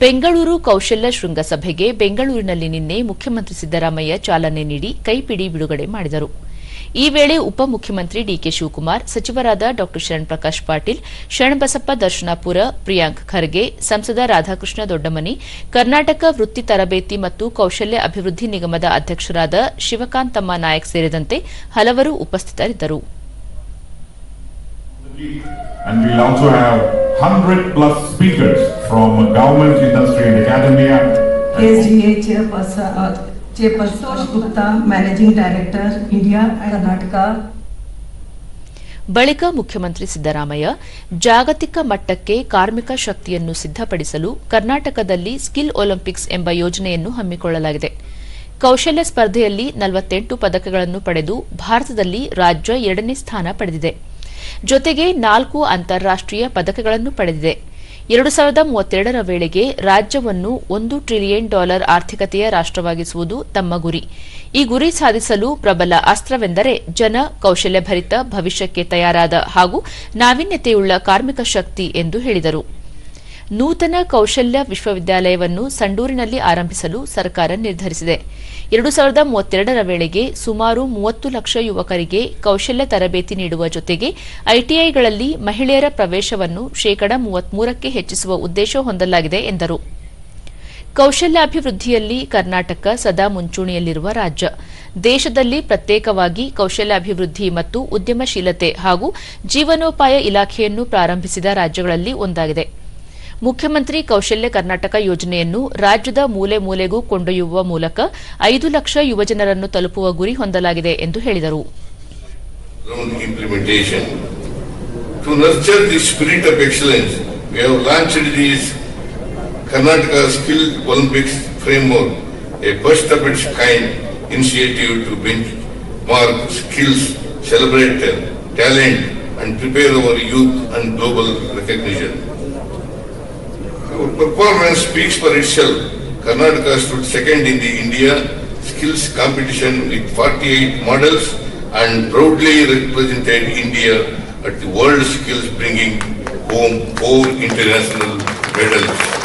ಬೆಂಗಳೂರು ಕೌಶಲ್ಯ ಶೃಂಗಸಭೆಗೆ ಬೆಂಗಳೂರಿನಲ್ಲಿ ನಿನ್ನೆ ಮುಖ್ಯಮಂತ್ರಿ ಸಿದ್ದರಾಮಯ್ಯ ಚಾಲನೆ ನೀಡಿ ಕೈಪಿಡಿ ಬಿಡುಗಡೆ ಮಾಡಿದರು. ಈ ವೇಳೆ ಉಪಮುಖ್ಯಮಂತ್ರಿ ಡಿಕೆ ಶಿವಕುಮಾರ್, ಸಚಿವರಾದ ಡಾ. ಶರಣ್ ಪ್ರಕಾಶ್ ಪಾಟೀಲ್, ಶರಣಬಸಪ್ಪ ದರ್ಶನಾಪುರ, ಪ್ರಿಯಾಂಕ್ ಖರ್ಗೆ, ಸಂಸದ ರಾಧಾಕೃಷ್ಣ ದೊಡ್ಡಮನಿ, ಕರ್ನಾಟಕ ವೃತ್ತಿ ತರಬೇತಿ ಮತ್ತು ಕೌಶಲ್ಯ ಅಭಿವೃದ್ಧಿ ನಿಗಮದ ಅಧ್ಯಕ್ಷರಾದ ಶಿವಕಾಂತಮ್ಮ ನಾಯಕ್ ಸೇರಿದಂತೆ ಹಲವರು ಉಪಸ್ಥಿತರಿದ್ದರು. 100 plus speakers from government, industry and academia. KSDA Chairperson uh, Gupta, Managing Director, India and Karnataka. ಬಳಿಕ ಮುಖ್ಯಮಂತ್ರಿ ಸಿದ್ದರಾಮಯ್ಯ ಜಾಗತಿಕ ಮಟ್ಟಕ್ಕೆ ಕಾರ್ಮಿಕ ಶಕ್ತಿಯನ್ನು ಸಿದ್ದಪಡಿಸಲು ಕರ್ನಾಟಕದಲ್ಲಿ ಸ್ಕಿಲ್ ಒಲಿಂಪಿಕ್ಸ್ ಎಂಬ ಯೋಜನೆಯನ್ನು ಹಮ್ಮಿಕೊಳ್ಳಲಾಗಿದೆ ಕೌಶಲ್ಯ ಸ್ಪರ್ಧೆಯಲ್ಲಿ ನಲವತ್ತೆಂಟು ಪದಕಗಳನ್ನು ಪಡೆದು ಭಾರತದಲ್ಲಿ ರಾಜ್ಯ ಎರಡನೇ ಸ್ಥಾನ ಪಡೆದಿದೆ ಜೊತೆಗೆ ನಾಲ್ಕು ಅಂತಾರಾಷ್ಟೀಯ ಪದಕಗಳನ್ನು ಪಡೆದಿದೆ. ಎರಡು ಸಾವಿರದ ಮೂವತ್ತೆರಡರ ವೇಳೆಗೆ ರಾಜ್ಯವನ್ನು ಒಂದು ಟ್ರಿಲಿಯನ್ ಡಾಲರ್ ಆರ್ಥಿಕತೆಯ ರಾಷ್ಟವಾಗಿಸುವುದು ತಮ್ಮ ಗುರಿ. ಈ ಗುರಿ ಸಾಧಿಸಲು ಪ್ರಬಲ ಅಸ್ತ್ರವೆಂದರೆ ಜನ ಕೌಶಲ್ಯಭರಿತ ಭವಿಷ್ಯಕ್ಕೆ ತಯಾರಾದ ಹಾಗೂ ನಾವೀನ್ಯತೆಯುಳ್ಳ ಕಾರ್ಮಿಕ ಶಕ್ತಿ ಎಂದು ಹೇಳಿದರು. ನೂತನ ಕೌಶಲ್ಯ ವಿಶ್ವವಿದ್ಯಾಲಯವನ್ನು ಸಂಡೂರಿನಲ್ಲಿ ಆರಂಭಿಸಲು ಸರ್ಕಾರ ನಿರ್ಧರಿಸಿದೆ. ಎರಡು ಸಾವಿರದ ಮೂವತ್ತೆರಡರ ವೇಳೆಗೆ ಸುಮಾರು ಮೂವತ್ತು ಲಕ್ಷ ಯುವಕರಿಗೆ ಕೌಶಲ್ಯ ತರಬೇತಿ ನೀಡುವ ಜೊತೆಗೆ ಐಟಿಐಗಳಲ್ಲಿ ಮಹಿಳೆಯರ ಪ್ರವೇಶವನ್ನು ಶೇಕಡಾ ಮೂವತ್ಮೂರಕ್ಕೆ ಹೆಚ್ಚಿಸುವ ಉದ್ದೇಶ ಹೊಂದಲಾಗಿದೆ, ಎಂದರು. ಕೌಶಲ್ಯಾಭಿವೃದ್ಧಿಯಲ್ಲಿ ಕರ್ನಾಟಕ ಸದಾ ಮುಂಚೂಣಿಯಲ್ಲಿರುವ ರಾಜ್ಯ. ದೇಶದಲ್ಲಿ ಪ್ರತ್ಯೇಕವಾಗಿ ಕೌಶಲ್ಯಾಭಿವೃದ್ಧಿ ಮತ್ತು ಉದ್ಯಮಶೀಲತೆ ಹಾಗೂ ಜೀವನೋಪಾಯ ಇಲಾಖೆಯನ್ನು ಪ್ರಾರಂಭಿಸಿದ ರಾಜ್ಯಗಳಲ್ಲಿ ಒಂದಾಗಿದೆ. ಮುಖ್ಯಮಂತ್ರಿ ಕೌಶಲ್ಯ ಕರ್ನಾಟಕ ಯೋಜನೆಯನ್ನು ರಾಜ್ಯದ ಮೂಲೆ ಮೂಲೆಗೂ ಕೊಂಡೊಯ್ಯುವ ಮೂಲಕ ಐದು ಲಕ್ಷ ಯುವಜನರನ್ನು ತಲುಪುವ ಗುರಿ ಹೊಂದಲಾಗಿದೆ ಎಂದು ಹೇಳಿದರು talent, and prepare our youth and global recognition. Performance speaks for itself. Karnataka stood second in the India skills competition with 48 models and proudly represented India at the World Skills bringing home four international medals.